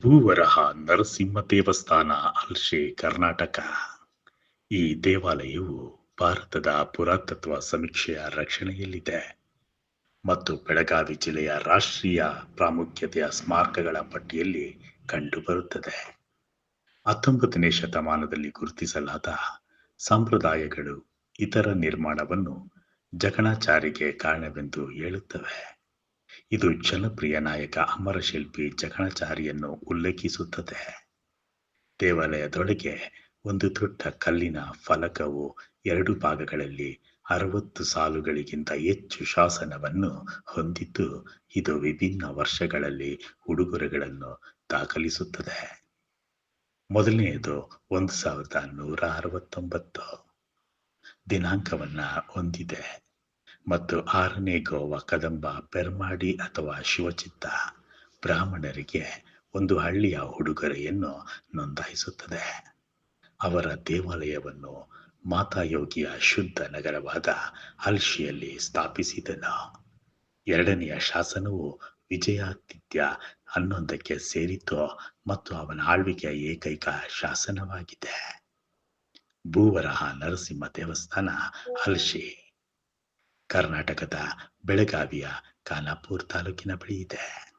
ಭೂವರಹ ನರಸಿಂಹ ದೇವಸ್ಥಾನ ಅಲ್ಶೆ, ಕರ್ನಾಟಕ. ಈ ದೇವಾಲಯವು ಭಾರತದ ಪುರಾತತ್ವ ಸಮೀಕ್ಷೆಯ ರಕ್ಷಣೆಯಲ್ಲಿದೆ ಮತ್ತು ಬೆಳಗಾವಿ ಜಿಲ್ಲೆಯ ರಾಷ್ಟ್ರೀಯ ಪ್ರಾಮುಖ್ಯತೆಯ ಸ್ಮಾರಕಗಳ ಪಟ್ಟಿಯಲ್ಲಿ ಕಂಡುಬರುತ್ತದೆ. ಹತ್ತೊಂಬತ್ತನೇ ಶತಮಾನದಲ್ಲಿ ಗುರುತಿಸಲಾದ ಸಂಪ್ರದಾಯಗಳು ಇತರ ನಿರ್ಮಾಣವನ್ನು ಜಕಣಾಚಾರಿಗೆ ಕಾರಣವೆಂದು ಹೇಳುತ್ತವೆ. ಇದು ಜನಪ್ರಿಯ ನಾಯಕ ಅಮರಶಿಲ್ಪಿ ಜಗಣಚಾರಿಯನ್ನು ಉಲ್ಲೇಖಿಸುತ್ತದೆ. ದೇವಾಲಯದೊಳಗೆ ಒಂದು ದೊಡ್ಡ ಕಲ್ಲಿನ ಫಲಕವು ಎರಡು ಭಾಗಗಳಲ್ಲಿ ಅರವತ್ತು ಸಾಲುಗಳಿಗಿಂತ ಹೆಚ್ಚು ಶಾಸನವನ್ನು ಹೊಂದಿದ್ದು, ಇದು ವಿಭಿನ್ನ ವರ್ಷಗಳಲ್ಲಿ ಉಡುಗೊರೆಗಳನ್ನು ದಾಖಲಿಸುತ್ತದೆ. ಮೊದಲನೆಯದು ಒಂದು ಸಾವಿರದ ನೂರ ಅರವತ್ತೊಂಬತ್ತು. ದಿನಾಂಕವನ್ನ ಹೊಂದಿದೆ. ಮತ್ತು ಆರನೇ ಗೋವ ಕದಂಬ, ಪೆರ್ಮಾಡಿ ಅಥವಾ ಶಿವಚಿತ್ತ ಬ್ರಾಹ್ಮಣರಿಗೆ ಒಂದು ಹಳ್ಳಿಯ ಉಡುಗೊರೆಯನ್ನು ನೋಂದಾಯಿಸುತ್ತದೆ. ಅವರ ದೇವಾಲಯವನ್ನು ಮಾತಾಯೋಗಿಯ ಶುದ್ಧ ನಗರವಾದ ಹಲ್ಶಿಯಲ್ಲಿ ಸ್ಥಾಪಿಸಿದನು. ಎರಡನೆಯ ಶಾಸನವು ವಿಜಯಾತಿಥ್ಯ ಹನ್ನೊಂದಕ್ಕೆ ಸೇರಿತು ಮತ್ತು ಅವನ ಆಳ್ವಿಕೆಯ ಏಕೈಕ ಶಾಸನವಾಗಿದೆ. ಭೂವರಹ ನರಸಿಂಹ ದೇವಸ್ಥಾನ, ಅಲ್ಶಿ. ಕರ್ನಾಟಕದ ಬೆಳಗಾವಿಯ ಖಾನಾಪುರ್ ತಾಲೂಕಿನ ಬಳಿ ಇದೆ.